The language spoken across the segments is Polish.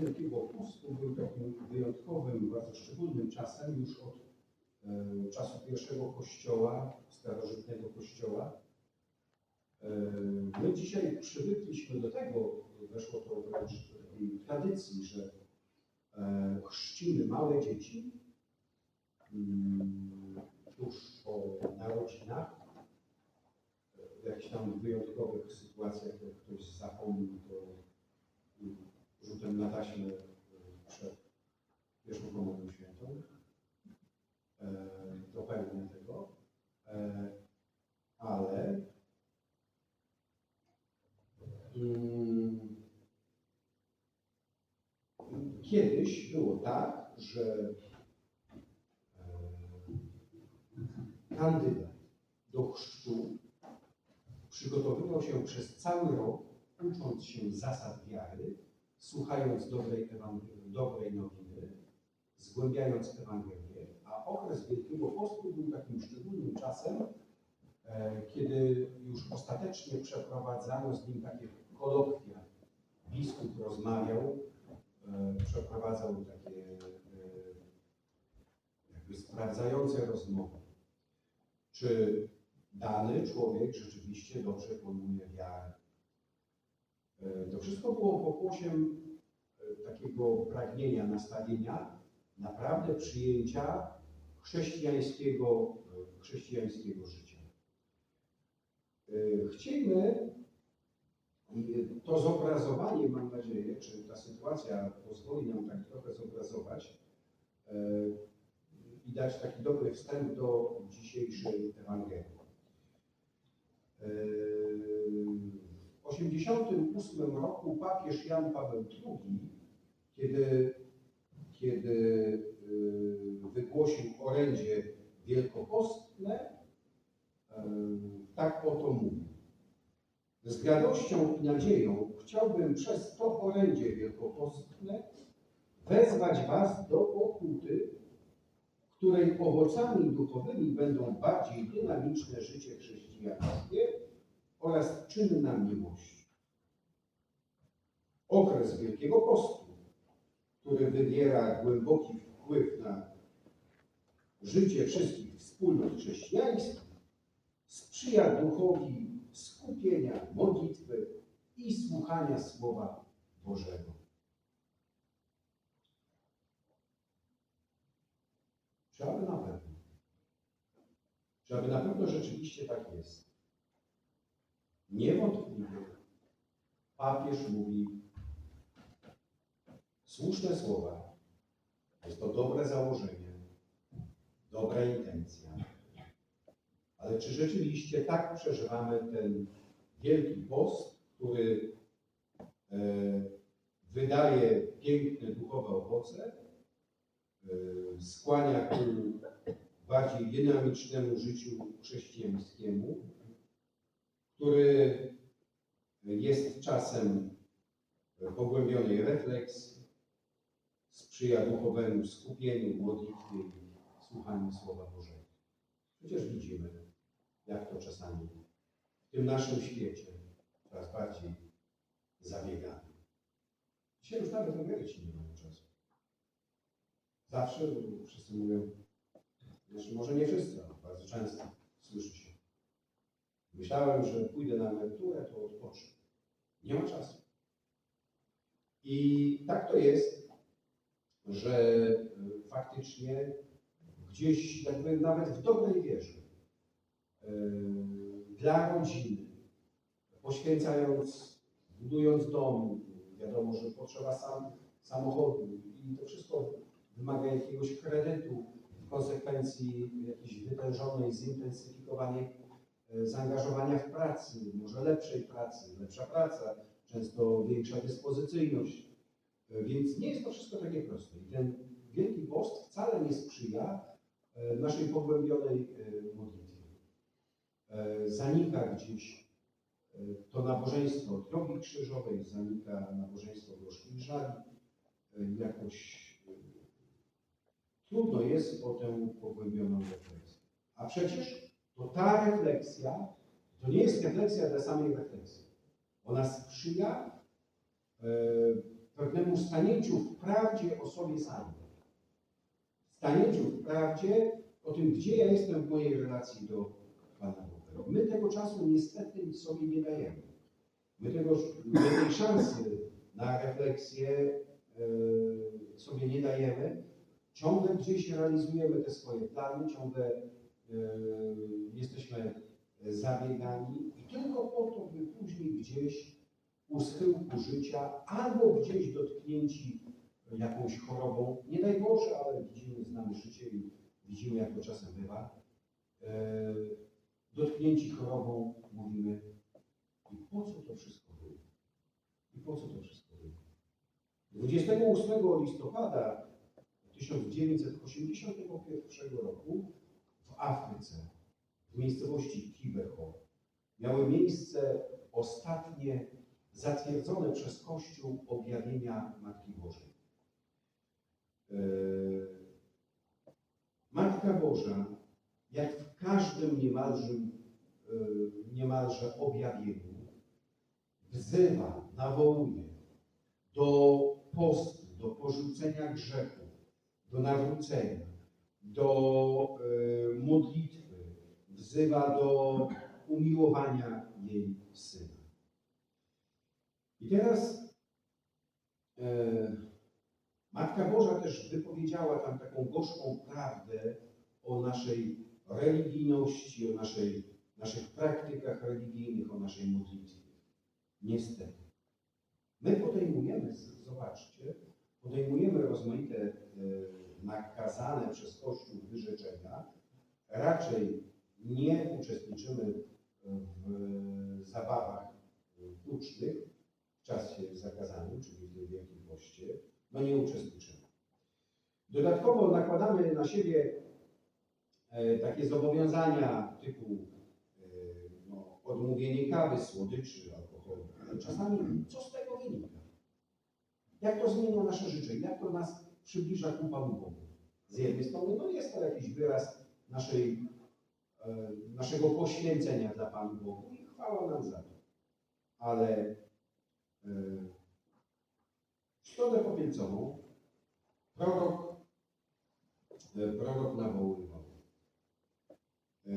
Wielkiego Pustu był takim wyjątkowym, bardzo szczególnym czasem już od e, czasu pierwszego kościoła, starożytnego kościoła. E, my dzisiaj przywykliśmy do tego, weszło to wręcz do tradycji, że e, chrzcimy małe dzieci mm, tuż po narodzinach. W jakichś tam wyjątkowych sytuacjach, jak ktoś zapomni, to mm, rzutem na taśmę przed pierwszą komunią świętą. E, dopełnię tego, e, ale mm, kiedyś było tak, że e, kandydat do chrztu przygotowywał się przez cały rok, ucząc się zasad wiary, słuchając dobrej, dobrej nowiny, zgłębiając Ewangelię, a okres Wielkiego Postu był takim szczególnym czasem, e, kiedy już ostatecznie przeprowadzano z nim takie kolokwia. Biskup rozmawiał, e, przeprowadzał takie e, jakby sprawdzające rozmowy. Czy dany człowiek rzeczywiście dobrze pojmuje wiarę? E, To wszystko było pokłosiem e, takiego pragnienia, nastawienia naprawdę przyjęcia chrześcijańskiego, e, chrześcijańskiego życia. Chcieliby i to zobrazowanie, mam nadzieję, czy ta sytuacja pozwoli nam tak trochę zobrazować i dać taki dobry wstęp do dzisiejszej Ewangelii. W 1988 roku papież Jan Paweł II, kiedy, kiedy y, wygłosił orędzie wielkopostne, y, tak oto mówił. Z radością i nadzieją chciałbym przez to orędzie wielkopostne wezwać Was do pokuty, której owocami duchowymi będą bardziej dynamiczne życie chrześcijańskie oraz czynna miłość. Okres Wielkiego Postu, który wywiera głęboki wpływ na życie wszystkich wspólnot chrześcijańskich, sprzyja duchowi skupienia, modlitwy i słuchania Słowa Bożego. Czy aby na pewno? Czy aby na pewno rzeczywiście tak jest? Niewątpliwie papież mówi słuszne słowa. Jest to dobre założenie, dobra intencja. Ale czy rzeczywiście tak przeżywamy ten wielki post, który e, wydaje piękne duchowe owoce, e, skłania ku bardziej dynamicznemu życiu chrześcijańskiemu, który jest czasem pogłębionej refleksji, sprzyja duchowemu skupieniu, modlitwie i słuchaniu Słowa Bożego. Przecież widzimy, jak to czasami w tym naszym świecie coraz bardziej zabiegamy. Dzisiaj już nawet emeryci nie mają czasu. Zawsze wszyscy mówią, znaczy może nie wszyscy, ale bardzo często słyszy się. Myślałem, że pójdę na emeryturę, to odpocznę. Nie ma czasu. I tak to jest, że y, faktycznie gdzieś jakby nawet w dobrej wierze y, dla rodziny, poświęcając, budując dom, wiadomo, że potrzeba sam, samochodu i to wszystko wymaga jakiegoś kredytu, w konsekwencji jakiejś wytężonej, zintensyfikowanej e, zaangażowania w pracy, może lepszej pracy, lepsza praca, często większa dyspozycyjność. E, Więc nie jest to wszystko takie proste. I ten Wielki Post wcale nie sprzyja e, naszej pogłębionej e, modlitwie. E, Zanika gdzieś e, to nabożeństwo drogi krzyżowej, zanika nabożeństwo gorzkich żali. E, Jakoś e, trudno jest o tę pogłębioną refleksję. A przecież to ta refleksja to nie jest refleksja dla samej refleksji. Ona sprzyja e, pewnemu stanięciu w prawdzie o sobie samym. Stanięciu w prawdzie o tym, gdzie ja jestem w mojej relacji do Pana Boga. My tego czasu niestety sobie nie dajemy. My, tego, tej szansy na refleksję e, sobie nie dajemy. Ciągle gdzieś realizujemy te swoje plany, ciągle jesteśmy zabiegani i tylko po to, by później gdzieś u schyłku życia albo gdzieś dotknięci jakąś chorobą, nie daj Boże, ale widzimy, znamy życie i widzimy, jak to czasem bywa, e, dotknięci chorobą mówimy, i po co to wszystko było? I po co to wszystko było? 28 listopada 1981 roku w Afryce, w miejscowości Kibeho, miały miejsce ostatnie zatwierdzone przez Kościół objawienia Matki Bożej. Yy, Matka Boża, jak w każdym niemalże, niemalże objawieniu, wzywa, nawołuje do postu, do porzucenia grzechu, do nawrócenia, do yy, modlitwy, wzywa do umiłowania jej Syna. I teraz e, Matka Boża też wypowiedziała tam taką gorzką prawdę o naszej religijności, o naszej, naszych praktykach religijnych, o naszej modlitwie. Niestety. My podejmujemy, zobaczcie, podejmujemy rozmaite e, nakazane przez Kościół wyrzeczenia, raczej nie uczestniczymy w zabawach ucznych w czasie zakazanym, czyli w Wielkim Poście, no nie uczestniczymy. Dodatkowo nakładamy na siebie e, takie zobowiązania typu e, no, odmówienie kawy, słodyczy, alkoholu. Czasami co z tego wynika? Jak to zmienia nasze życie? Jak to nas przybliża ku Panu Bogu? Z jednej strony, no jest to jakiś wyraz naszej, e, naszego poświęcenia dla Panu Bogu i chwała nam za to. Ale e, środę popielcową prorok, e, prorok nawoływał. E,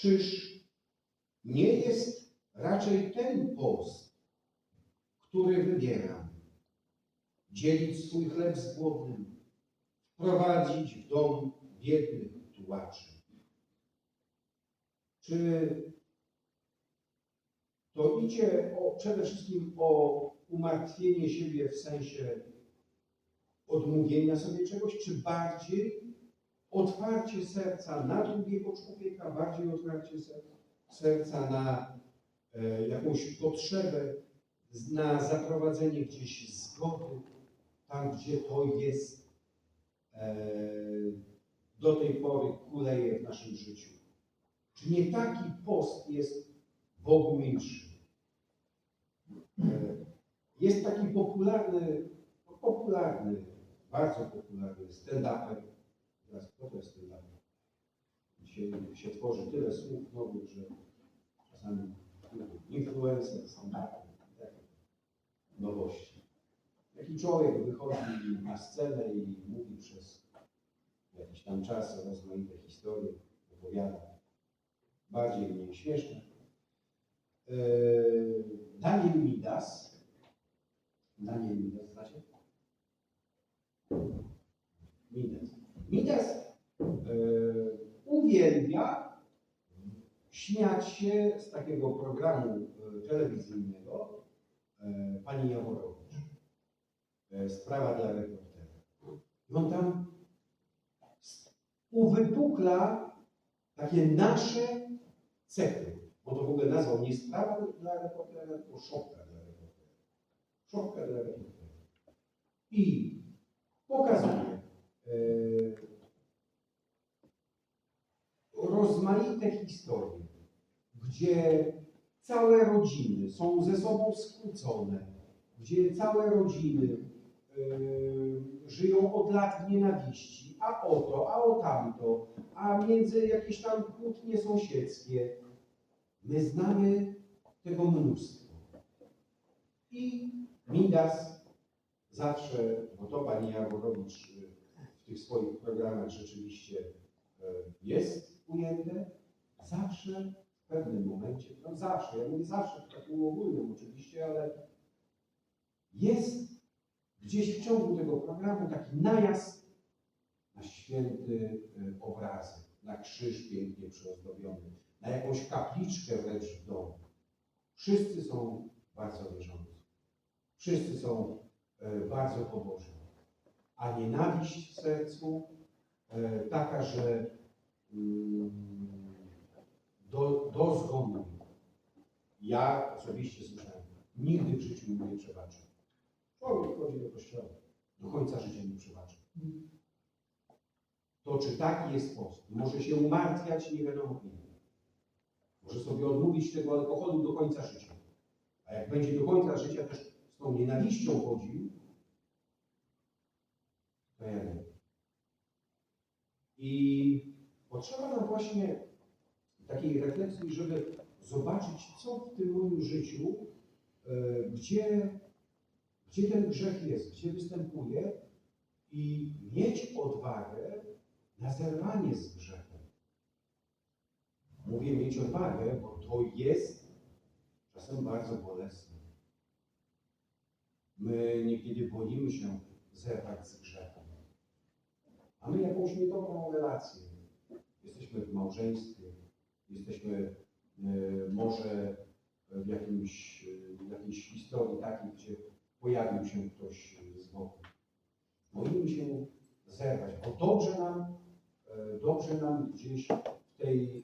Czyż nie jest raczej ten post, który wybieram, dzielić swój chleb z głodnym, wprowadzić w dom biednych tułaczy? Czy to idzie o, przede wszystkim o umartwienie siebie w sensie odmówienia sobie czegoś, czy bardziej otwarcie serca na drugiego człowieka, bardziej otwarcie ser- serca na e, jakąś potrzebę, na zaprowadzenie gdzieś zgody, tam gdzie to jest e, do tej pory kuleje w naszym życiu. Czy nie taki post jest Bogu milszy? E, Jest taki popularny, no popularny, bardzo popularny stand-uper. Teraz kto to jest stand-uper? Dzisiaj się tworzy tyle słów nowych, że czasami influencer, stand-uper, nowości. Taki człowiek wychodzi na scenę i mówi przez jakiś tam czas rozmaite historie, opowiada bardziej mniej śmieszne. Eee, Daniel Midas. Daniel Midas, znacie? Midas. Midas eee, uwielbia śmiać się z takiego programu e, telewizyjnego e, pani Jaworowicz. E, Sprawa dla reportera. I on tam uwypukla takie nasze cechy. On to w ogóle nazwał nie sprawa dla reportera, tylko szopka dla reportera. Szopka dla reportera. I pokazuje e, rozmaite historie, gdzie całe rodziny są ze sobą skłócone, gdzie całe rodziny żyją od lat w nienawiści, a o to, a o tamto, a między jakieś tam kłótnie sąsiedzkie. My znamy tego mnóstwo. I Midas zawsze, bo to pani Jaworowicz y, w tych swoich programach rzeczywiście y, jest ujęte, zawsze w pewnym momencie, no zawsze, ja mówię zawsze w takim ogólnym oczywiście, ale jest gdzieś w ciągu tego programu taki najazd na święty y, obrazek, na krzyż pięknie przyozdobiony, na jakąś kapliczkę wręcz w domu. Wszyscy są bardzo wierzący. Wszyscy są e, bardzo pobożni. A nienawiść w sercu e, taka, że mm, do, do zgonu. Ja osobiście słyszałem, nigdy w życiu nie przebaczę. Człowiek chodzi do kościoła, do końca życia nie przebaczy. To czy taki jest post? Może się umartwiać, nie wiadomo ile. Może sobie odmówić tego alkoholu do końca życia. A jak będzie do końca życia też z tą nienawiścią chodził, to ja nie. I potrzeba nam właśnie takiej refleksji, żeby zobaczyć, co w tym moim życiu, e, gdzie, gdzie ten grzech jest, gdzie występuje i mieć odwagę na zerwanie z grzechem. Mówię mieć odwagę, bo to jest czasem bardzo bolesne. My niekiedy boimy się zerwać z grzechem. Mamy jakąś niedobrą relację. Jesteśmy w małżeństwie, jesteśmy e, może w, jakimś, w jakiejś historii takiej, gdzie pojawił się ktoś z boku. Boimy się zerwać, bo dobrze nam, e, dobrze nam gdzieś w tej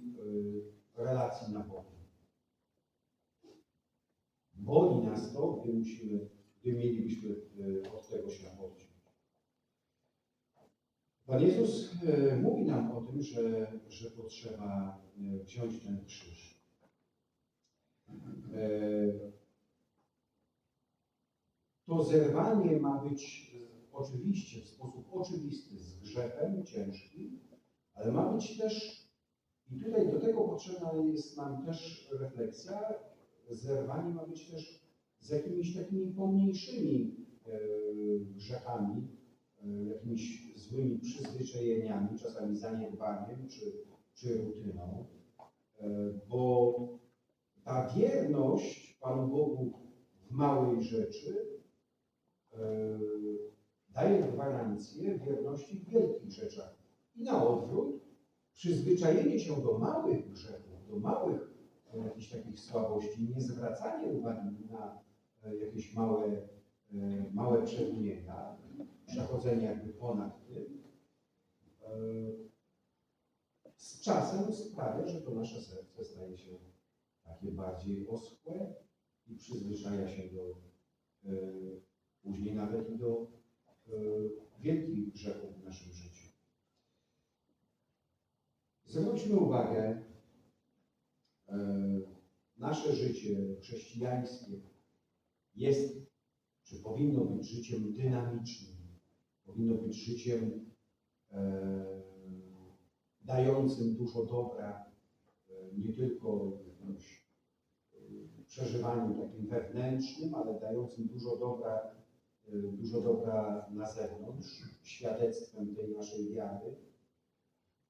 e, relacji na Bogu. Boli nas to, gdy musimy, gdy mielibyśmy e, od tego się odciąć. Pan Jezus e, mówi nam o tym, że, że potrzeba e, wziąć ten krzyż. To zerwanie ma być e, oczywiście w sposób oczywisty z grzechem ciężkim, ale ma być też, i tutaj do tego potrzebna jest nam też refleksja, zerwanie ma być też z jakimiś takimi pomniejszymi e, grzechami, e, jakimiś złymi przyzwyczajeniami, czasami zaniedbaniem czy, czy rutyną, bo ta wierność Panu Bogu w małej rzeczy daje gwarancję wierności w wielkich rzeczach. I na odwrót, przyzwyczajenie się do małych grzechów, do małych e, jakichś takich słabości, nie zwracanie uwagi na e, jakieś małe, e, małe przewinienia, przechodzenie jakby ponad tym, e, z czasem sprawia, że to nasze serce staje się takie bardziej oschłe i przyzwyczaja się do e, później nawet i do e, wielkich grzechów w naszym życiu. Zwróćmy uwagę, e, nasze życie chrześcijańskie jest, czy powinno być życiem dynamicznym, powinno być życiem e, dającym dużo dobra, nie tylko jakimś przeżywaniu takim wewnętrznym, ale dającym dużo dobra, dużo dobra na zewnątrz, świadectwem tej naszej wiary.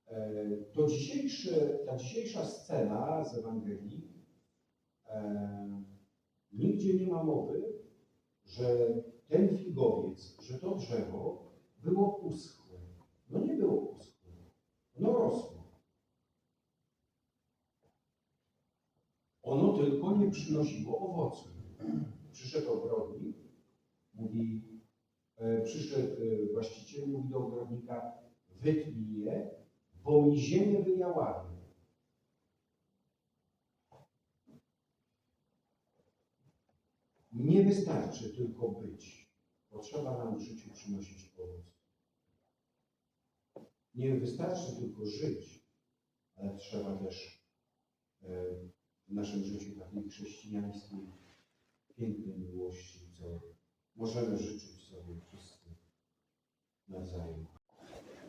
E, To dzisiejsze, ta dzisiejsza scena z Ewangelii e, nigdzie nie ma mowy, że ten figowiec, że to drzewo było uschłe. No nie było uschłe. Ono rosło. Ono tylko nie przynosiło owocu. Przyszedł ogrodnik, mówi, e, przyszedł e, właściciel, mówi do ogrodnika, wytnij je, bo mi ziemię wyjaławi. Nie wystarczy tylko być. Potrzeba nam w życiu przynosić owoc. Nie wystarczy tylko żyć, ale trzeba też e, w naszym życiu takiej chrześcijańskiej, pięknej miłości, co możemy życzyć sobie wszyscy nawzajem.